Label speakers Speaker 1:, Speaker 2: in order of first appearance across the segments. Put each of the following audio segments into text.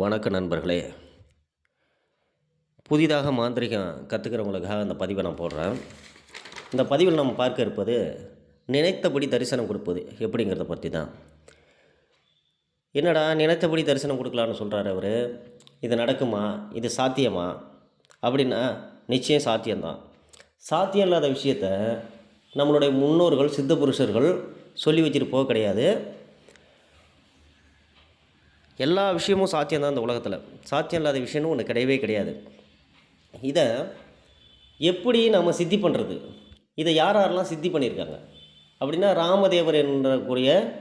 Speaker 1: வணக்க நண்பர்களே. புதிதாக மாந்திரிகம் கற்றுக்கிறவங்களுக்காக அந்த பதிவை நான் போடுறேன். இந்த பதிவில் நம்ம பார்க்க இருப்பது நினைத்தபடி தரிசனம் கொடுப்பது எப்படிங்கிறத பற்றி தான் என்னடா நினைத்தபடி தரிசனம் கொடுக்கலான்னு சொல்கிறார் அவர். இது நடக்குமா? இது சாத்தியமா? அப்படின்னா நிச்சயம் சாத்தியம்தான். சாத்தியம் இல்லாத விஷயத்த நம்மளுடைய முன்னோர்கள் சித்த புருஷர்கள் சொல்லி வச்சுட்டு போக கிடையாது. எல்லா விஷயமும் சாத்தியம்தான் இந்த உலகத்தில். சாத்தியம் இல்லாத விஷயம்னு ஒன்று கிடையவே கிடையாது. இதை எப்படி நம்ம சித்தி பண்ணுறது இதை யார் யாரெல்லாம் சித்தி பண்ணியிருக்காங்க? அப்படின்னா ராமதேவர் என்றக்கூடிய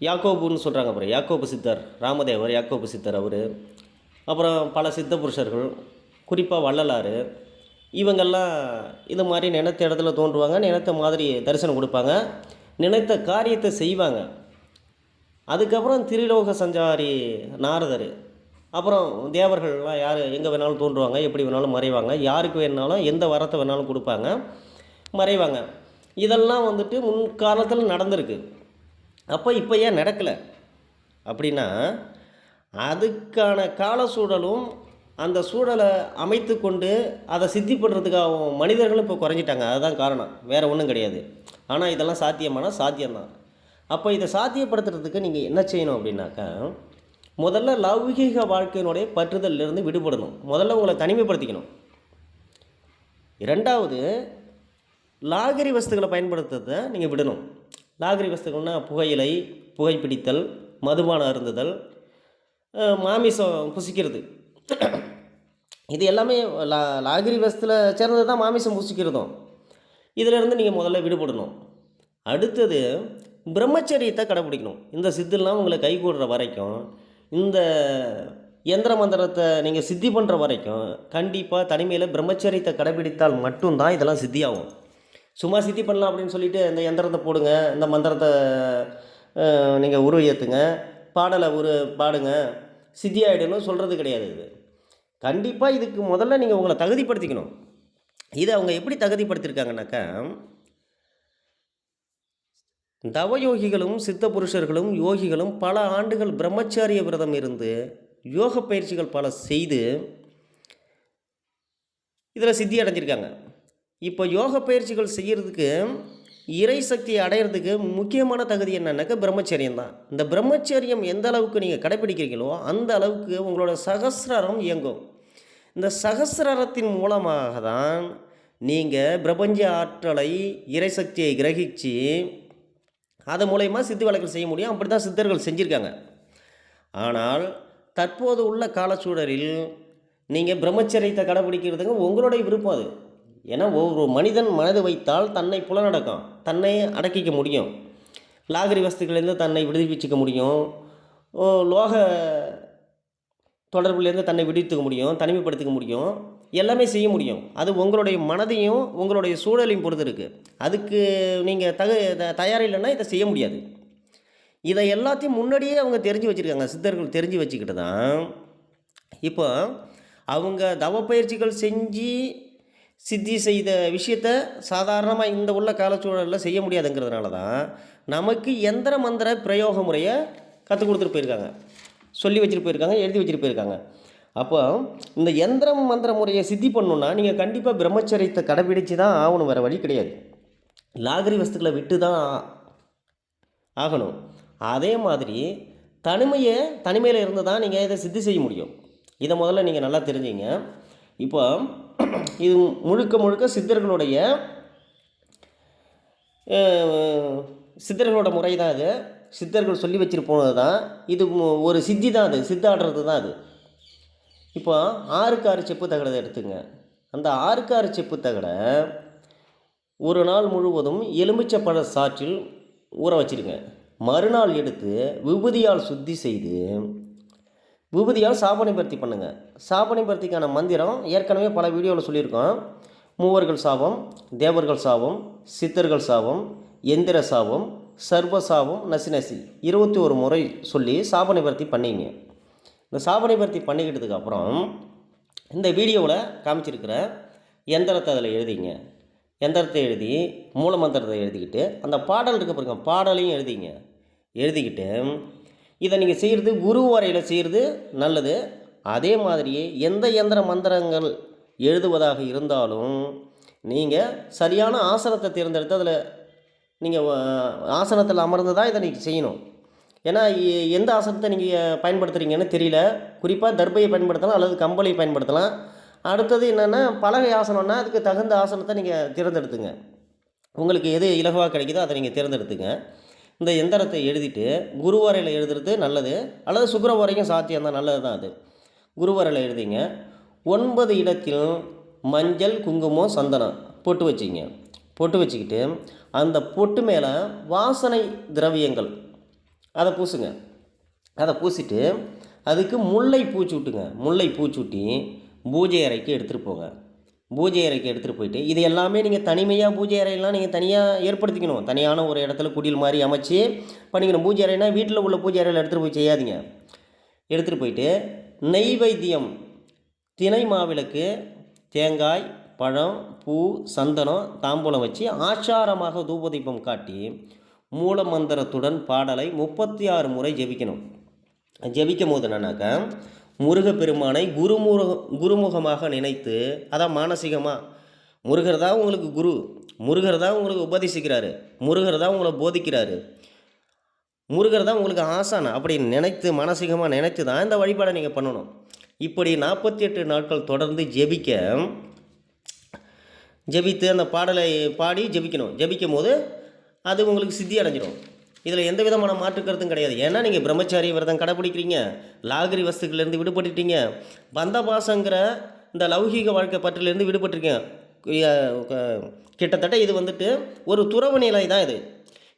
Speaker 1: யாக்கோபுன்னு சொல்கிறாங்க அப்புறம் யாக்கோபு சித்தர் ராமதேவர் யாக்கோபு சித்தர் அவர். அப்புறம் பல சித்த புருஷர்கள் குறிப்பாக வள்ளலாறு இவங்கெல்லாம் இது மாதிரி நினைத்த இடத்துல தோன்றுவாங்க நினைத்த மாதிரி தரிசனம் கொடுப்பாங்க. நினைத்த காரியத்தை செய்வாங்க. அதுக்கப்புறம் திரிலோக சஞ்சாரி நாரதர். அப்புறம் தேவர்கள்லாம் யார் எங்கே வேணாலும் தோன்றுவாங்க எப்படி வேணாலும் மறைவாங்க யாருக்கு வேணாலும் எந்த வரத்தை வேணாலும் கொடுப்பாங்க மறைவாங்க. இதெல்லாம் வந்துட்டு முன்காலத்தில் நடந்திருக்கு. அப்போ இப்போ ஏன் நடக்கலை? அப்படின்னா அதுக்கான கால சூழலும் அந்த சூழலை அமைத்து கொண்டு அதை சித்தி பண்ணுறதுக்காகவும் மனிதர்களும் இப்போ குறைஞ்சிட்டாங்க. அதுதான் காரணம். வேறு ஒன்றும் கிடையாது. ஆனால் இதெல்லாம் சாத்தியமானால் சாத்தியம்தான். அப்போ இதை சாத்தியப்படுத்துறதுக்கு நீங்கள் என்ன செய்யணும் அப்படின்னாக்கா முதல்ல லௌகீக வாழ்க்கையினுடைய பற்றுதலிருந்து விடுபடணும். முதல்ல உங்களை தனிமைப்படுத்திக்கணும். இரண்டாவது லாகரி வஸ்துக்களை பயன்படுத்துறதை நீங்கள் விடணும். லாகரி வஸ்துக்கள்னால் புகையிலை புகைப்பிடித்தல் மதுபானம் அருந்துதல் மாமிசம் புசிக்கிறது. இது எல்லாமே லா லாகிரி வஸ்தில் சேர்ந்தது தான் மாமிசம் புசிக்கிறதும். இதிலிருந்து நீங்கள் முதல்ல விடுபடணும். அடுத்தது பிரம்மச்சரியத்தை கடைப்பிடிக்கணும் இந்த சித்தெல்லாம் உங்களை கைகூடுற வரைக்கும் இந்த எந்திர மந்திரத்தை நீங்கள் சித்தி பண்ணுற வரைக்கும் கண்டிப்பாக தனிமையில் பிரம்மச்சரியத்தை கடைபிடித்தால் மட்டும்தான் இதெல்லாம் சித்தியாகும். சும்மா சித்தி பண்ணலாம் அப்படின்னு சொல்லிட்டு இந்த எந்திரத்தை போடுங்க இந்த மந்திரத்தை நீங்கள் உருவ ஏற்றுங்க பாடலை உரு பாடுங்க சித்தி ஆகிடணும் சொல்கிறது கிடையாது இது. கண்டிப்பாக இதுக்கு முதல்ல நீங்கள் உங்களை தகுதிப்படுத்திக்கணும். இதை அவங்க எப்படி தகுதிப்படுத்தியிருக்காங்கனாக்கா தவயோகிகளும் சித்த புருஷர்களும் யோகிகளும் பல ஆண்டுகள் பிரம்மச்சாரிய விரதம் இருந்து யோக பயிற்சிகள் பல செய்து இதில் சித்தி அடைஞ்சிருக்காங்க. இப்போ யோக பயிற்சிகள் செய்கிறதுக்கு இறை சக்தியை அடையிறதுக்கு முக்கியமான தகுதி என்னன்னாக்கா பிரம்மச்சரியம் தான். இந்த பிரம்மச்சரியம் எந்த அளவுக்கு நீங்கள் கடைப்பிடிக்கிறீங்களோ அந்த அளவுக்கு உங்களோட சகசிரம் இயங்கும். இந்த சகசிரத்தின் மூலமாக தான் நீங்கள் பிரபஞ்ச ஆற்றலை இறை சக்தியை கிரகித்து அது மூலயமா சித்து வேலைகள் செய்ய முடியும். அப்படி தான் சித்தர்கள் செஞ்சுருக்காங்க. ஆனால் தற்போது உள்ள காலச்சூழலில் நீங்கள் பிரம்மச்சரியத்தை கடைபிடிக்கிறதுங்க உங்களுடைய விருப்பம் அது. ஏன்னா ஒவ்வொரு மனிதன் மனது வைத்தால் தன்னை புலனடக்கம் தன்னை அடக்கிக்க முடியும். லாகரி வஸ்துக்களிலிருந்து தன்னை விடுவிச்சுக்க முடியும். லோக தொடர்புலேருந்து தன்னை விடுவித்துக்க முடியும் தனிமைப்படுத்திக்க முடியும். எல்லாமே செய்ய முடியும். அது உங்களுடைய மனதையும் உங்களுடைய சூழலையும் பொறுத்து இருக்குது அதுக்கு நீங்கள் தகு த- தயார் இல்லைன்னா இதை செய்ய முடியாது. இதை எல்லாத்தையும் முன்னாடியே அவங்க தெரிஞ்சு வச்சுருக்காங்க. சித்தர்கள் தெரிஞ்சு வச்சுக்கிட்டு தான் இப்போ அவங்க தவ பயிற்சிகள் செஞ்சு சித்தி செய்த விஷயத்த சாதாரணமாக இந்த உள்ள காலச்சூழலில் செய்ய முடியாதுங்கிறதுனால தான் நமக்கு எந்திர மந்திர பிரயோக முறையை கற்றுக் கொடுத்துட்டு போயிருக்காங்க. சொல்லி வச்சுட்டு போயிருக்காங்க எழுதி வச்சுட்டு போயிருக்காங்க. அப்போ இந்த எந்திரம் மந்திர முறையை சித்தி பண்ணணுன்னா நீங்கள் கண்டிப்பாக பிரம்மச்சரியத்தை கடைபிடிச்சு தான் ஆகணும் வேறு வழி கிடையாது. லாகரி வஸ்துக்களை விட்டு தான் ஆகணும். அதே மாதிரி தனிமையை தனிமையில் இருந்து தான் நீங்கள் இதை சித்தி செய்ய முடியும். இதை முதல்ல நீங்கள் நல்லா தெரிஞ்சுங்க. இப்போ இது முழுக்க முழுக்க சித்தர்களுடைய சித்தர்களோட முறை தான் இது சித்தர்கள் சொல்லி வச்சுட்டு போனது தான். இது ஒரு சித்தி தான் அது. சித்தாடுறது தான் அது. இப்போ ஆறுக்கு ஆறு செப்பு தகடை எடுத்துங்க. அந்த ஆறுக்கு ஆறு செப்பு தகடை ஒரு நாள் முழுவதும் எலுமிச்சப்பழ சாற்றில் ஊற வச்சிருங்க. மறுநாள் எடுத்து விபூதியால் சுத்தி செய்து விபூதியால் சாபனை பருத்தி பண்ணுங்கள் சாபனை பருத்திக்கான மந்திரம் ஏற்கனவே பல வீடியோவில் சொல்லியிருக்கோம். மூவர்கள் சாபம் தேவர்கள் சாபம் சித்தர்கள் சாபம் எந்திர சாபம் சர்வ சாபம் நசி நசி. இருபத்தி ஒரு முறை சொல்லி சாபனை பருத்தி பண்ணிங்க. இந்த சாபனை பருத்தி பண்ணிக்கிட்டதுக்கு அப்புறம் இந்த வீடியோவில் காமிச்சிருக்கிற எந்திரத்தை அதில் எழுதிங்க. எந்திரத்தை எழுதி மூல மந்திரத்தை எழுதிக்கிட்டு அந்த பாடல் இருக்க பாருங்க பாடலையும் எழுதிங்க. எழுதிக்கிட்டு இதை நீங்கள் செய்கிறது குரு வரையில் செய்கிறது நல்லது. அதே மாதிரியே எந்த எந்திர மந்திரங்கள் எழுதுவதாக இருந்தாலும் நீங்கள் சரியான ஆசனத்தை தேர்ந்தெடுத்து அதில் நீங்கள் ஆசனத்தில் அமர்ந்து தான் இதை நீங்கள் செய்யணும். ஏன்னா எந்த ஆசனத்தை நீங்கள் பயன்படுத்துகிறீங்கன்னு தெரியல. குறிப்பாக தர்பையை பயன்படுத்தலாம் அல்லது கம்பளி பயன்படுத்தலாம். அடுத்தது என்னென்னா பலகை ஆசனம்னா அதுக்கு தகுந்த ஆசனத்தை நீங்கள் தேர்ந்தெடுத்துங்க. உங்களுக்கு எது இலகுவாக கிடைக்குதோ அதை நீங்கள் தேர்ந்தெடுத்துங்க. இந்த எந்திரத்தை எழுதிட்டு குருவரையில் எழுதுறது நல்லது. அல்லது சுக்கிர வரைக்கும் சாத்தியம் தான் நல்லது தான் அது. குருவரையில் எழுதிங்க. ஒன்பது இடத்தில் மஞ்சள் குங்குமம் சந்தனம் பொட்டு வச்சிங்க. பொட்டு வச்சுக்கிட்டு அந்த பொட்டு மேலே வாசனை திரவியங்கள் அதை பூசுங்க. அதை பூசிட்டு அதுக்கு முல்லை பூச்சி விட்டுங்க முல்லை பூச்சி விட்டி பூஜை அறைக்கு எடுத்துகிட்டு போங்க. பூஜை அறைக்கு எடுத்துகிட்டு போயிட்டு இது எல்லாமே நீங்கள் தனிமையாக பூஜை அறையெல்லாம் நீங்கள் தனியாக ஏற்படுத்திக்கணும். தனியான ஒரு இடத்துல குடில் மாதிரி அமைச்சு பண்ணிக்கணும். பூஜை அறைனா வீட்டில் உள்ள பூஜை அறையில் எடுத்துகிட்டு போய் செய்யாதீங்க. எடுத்துகிட்டு போயிட்டு நெய்வைத்தியம் தினை மாவிளக்கு தேங்காய் பழம் பூ சந்தனம் தாம்பூலம் வச்சு ஆச்சாரமாக தூபதீபம் காட்டி மூலமந்திரத்துடன் பாடலை முப்பத்தி ஆறு முறை ஜெபிக்கணும். ஜெபிக்கும் போது என்னன்னாக்கா முருகப்பெருமானை குருமுக குருமுகமாக நினைத்து அதான் மானசீகமாக முருகர் தான் உங்களுக்கு குரு. முருகர் தான் உங்களுக்கு உபதேசிக்கிறாரு. முருகர் தான் உங்களை போதிக்கிறாரு. முருகர் தான் உங்களுக்கு ஆசான்? அப்படின்னு நினைத்து மானசீகமாக நினைத்து தான் இந்த வழிபாடை நீங்கள் பண்ணணும். இப்படி நாற்பத்தி எட்டு நாட்கள் தொடர்ந்து ஜெபிக்க ஜெபித்து அந்த பாடலை பாடி ஜெபிக்கணும். ஜெபிக்கும் போது அது உங்களுக்கு சித்தி அடைஞ்சிடும். இதில் எந்த விதமான மாற்று கருத்தும் கிடையாது. ஏன்னா நீங்கள் பிரம்மச்சாரி விரதம் கடைப்பிடிக்கிறீங்க. லாகரி வஸ்துக்கள்லேருந்து விடுபட்டுட்டீங்க. பந்தபாசங்கிற இந்த லௌகீக வாழ்க்கை பற்றிலேருந்து விடுபட்டிருக்கீங்க. கிட்டத்தட்ட இது வந்துட்டு ஒரு துறவு நிலை தான் இது.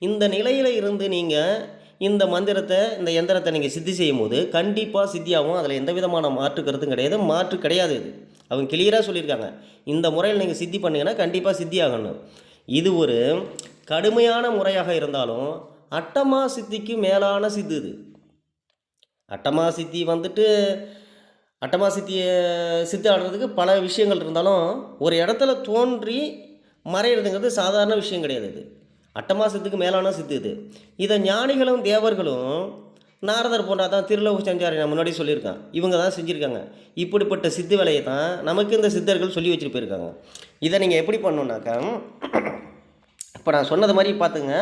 Speaker 1: இந்த நிலையில் இருந்து நீங்கள் இந்த மந்திரத்தை இந்த எந்திரத்தை நீங்கள் சித்தி செய்யும் போது கண்டிப்பாக சித்தியாகும் அதில் எந்த விதமான மாற்று கருத்தும் கிடையாது. மாற்று கிடையாது இது. அவங்க கிளியராக சொல்லியிருக்காங்க. இந்த முறையில் நீங்கள் சித்தி பண்ணிங்கன்னா கண்டிப்பாக சித்தியாகணும். இது ஒரு கடுமையான முறையாக இருந்தாலும் அட்டமா சித்திக்கு மேலான சித்து இது. அட்டமா சித்தி வந்துட்டு அட்டமா சித்தியை சித்து ஆடுறதுக்கு பல விஷயங்கள் இருந்தாலும் ஒரு இடத்துல தோன்றி மறையிறதுங்கிறது சாதாரண விஷயம் கிடையாது இது. அட்டமா சித்துக்கு மேலான சித்து இது. இதை ஞானிகளும் தேவர்களும் நாரதர் போன்றா தான் திருலோக சஞ்சாரி நான் முன்னாடி சொல்லியிருக்கேன் இவங்க தான் செஞ்சுருக்காங்க. இப்படிப்பட்ட சித்து வேலையை தான் நமக்கு இந்த சித்தர்கள் சொல்லி வச்சுட்டு போயிருக்காங்க இதை நீங்கள் எப்படி பண்ணணுன்னாக்கா இப்போ நான் சொன்னது மாதிரி பார்த்துங்க.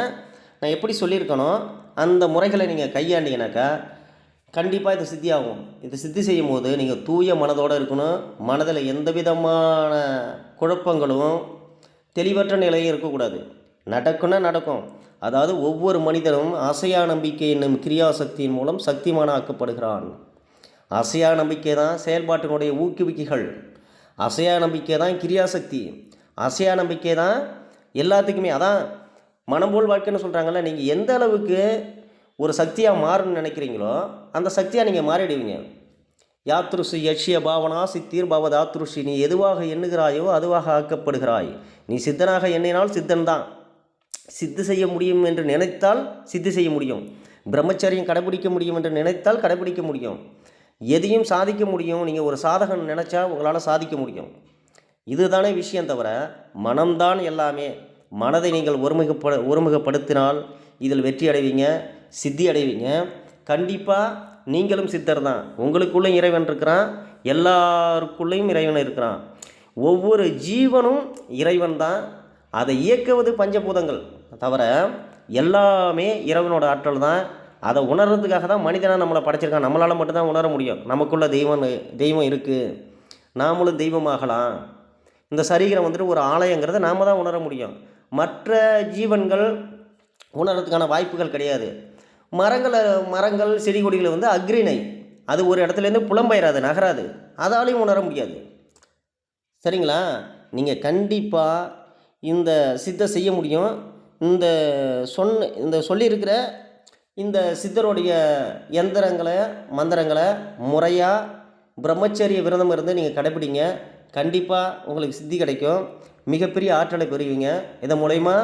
Speaker 1: நான் எப்படி சொல்லியிருக்கணும் அந்த முறைகளை நீங்கள் கையாண்டிங்கனாக்கா கண்டிப்பாக இது சித்தியாகும். இது சித்தி செய்யும் போது நீங்கள் தூய மனதோடு இருக்கணும். மனதில் எந்த விதமான குழப்பங்களும் தெளிவற்ற நிலையும் இருக்கக்கூடாது. நடக்கும்னா நடக்கும். அதாவது ஒவ்வொரு மனிதனும் அசையா நம்பிக்கை என்னும் கிரியாசக்தியின் மூலம் சக்திமான ஆக்கப்படுகிறான். அசையா நம்பிக்கை தான் செயல்பாட்டினுடைய ஊக்குவிக்கைகள். அசையா நம்பிக்கை தான் கிரியாசக்தி. அசையா நம்பிக்கை தான் எல்லாத்துக்குமே. அதான் மனம் போல் வாழ்க்கைன்னு சொல்கிறாங்கல்ல நீங்கள் எந்த அளவுக்கு ஒரு சக்தியாக மாறணும்னு நினைக்கிறீங்களோ அந்த சக்தியாக நீங்கள் மாறிடுவீங்க. யாத்ருஷி யட்சிய பாவனா சித்தீர் பவதாத்ருஷி நீ எதுவாக எண்ணுகிறாயோ அதுவாக ஆக்கப்படுகிறாய். நீ சித்தனாக எண்ணினால் சித்தன் தான். சித்து செய்ய முடியும் என்று நினைத்தால் சித்து செய்ய முடியும். பிரம்மச்சரியம் கடைபிடிக்க முடியும் என்று நினைத்தால் கடைபிடிக்க முடியும். எதையும் சாதிக்க முடியும். நீங்கள் ஒரு சாதகன் நினச்சா உங்களால் சாதிக்க முடியும். இதுதானே விஷயம் தவிர மனம்தான் எல்லாமே. மனதை நீங்கள் ஒருமுகப்பட ஒருமுகப்படுத்தினால் இதில் வெற்றி அடைவீங்க சித்தி அடைவீங்க. கண்டிப்பாக நீங்களும் சித்தர் தான் உங்களுக்குள்ளேயும் இறைவன் இருக்கிறான் எல்லாருக்குள்ளேயும் இறைவன் இருக்கிறான். ஒவ்வொரு ஜீவனும் இறைவன் தான் அதை இயக்குவது பஞ்சபூதங்கள் தவிர எல்லாமே இறைவனோட ஆற்றல் தான் அதை உணர்றதுக்காக தான் மனிதனாக நம்மளை படைச்சிருக்கான். நம்மளால் மட்டும்தான் உணர முடியும். நமக்குள்ள தெய்வம் தெய்வம் இருக்குது நாமளும் தெய்வமாகலாம். இந்த சரீரம் வந்துட்டு ஒரு ஆலயங்கிறத நாம் தான் உணர முடியும். மற்ற ஜீவன்கள் உணர்றதுக்கான வாய்ப்புகள் கிடையாது. மரங்களை மரங்கள் செடி கொடிகளை வந்து அக்ரிணை. அது ஒரு இடத்துலேருந்து புலம்பெயராது நகராது. அதாலையும் உணர முடியாது. சரிங்களா? நீங்கள் கண்டிப்பாக இந்த சித்த செய்ய முடியும். இந்த சொன்ன இந்த சொல்லியிருக்கிற இந்த சித்தருடைய எந்திரங்களை மந்திரங்களை முறையாக பிரம்மச்சரிய விரதம் இருந்து நீங்கள் கடைப்பிடிங்க கண்டிப்பாக உங்களுக்கு சித்தி கிடைக்கும். மிகப்பெரிய ஆற்றலை பெறுவீங்க. இதன் மூலயமா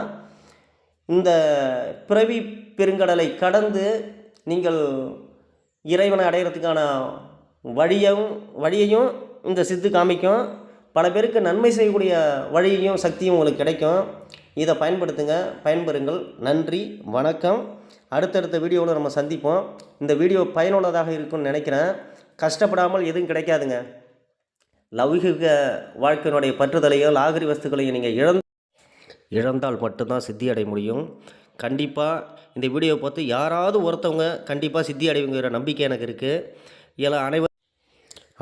Speaker 1: இந்த பிறவி பெருங்கடலை கடந்து நீங்கள் இறைவனை அடையிறதுக்கான வழியும் வழியையும் இந்த சித்து காமிக்கும். பல பேருக்கு நன்மை செய்யக்கூடிய வழியையும் சக்தியும் உங்களுக்கு கிடைக்கும். இதை பயன்படுத்துங்க பயன்பெறுங்கள். நன்றி வணக்கம். அடுத்தடுத்த வீடியோவில் நம்ம சந்திப்போம். இந்த வீடியோ பயனுள்ளதாக இருக்கும்னு நினைக்கிறேன். கஷ்டப்படாமல் எதுவும் கிடைக்காதுங்க. லௌகிக வாழ்க்கையினுடைய பற்றுதலையோ லாகரி வஸ்துக்களையும் நீங்கள் இழந்து இழந்தால் மட்டும்தான் சித்தி அடைய முடியும். கண்டிப்பாக இந்த வீடியோவை பார்த்து யாராவது ஒருத்தவங்க கண்டிப்பாக சித்தி அடைவுங்கிற நம்பிக்கை எனக்கு இருக்குது இதில் அனைவரும்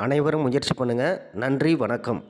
Speaker 1: அனைவரும் முயற்சி பண்ணுங்கள் நன்றி வணக்கம்.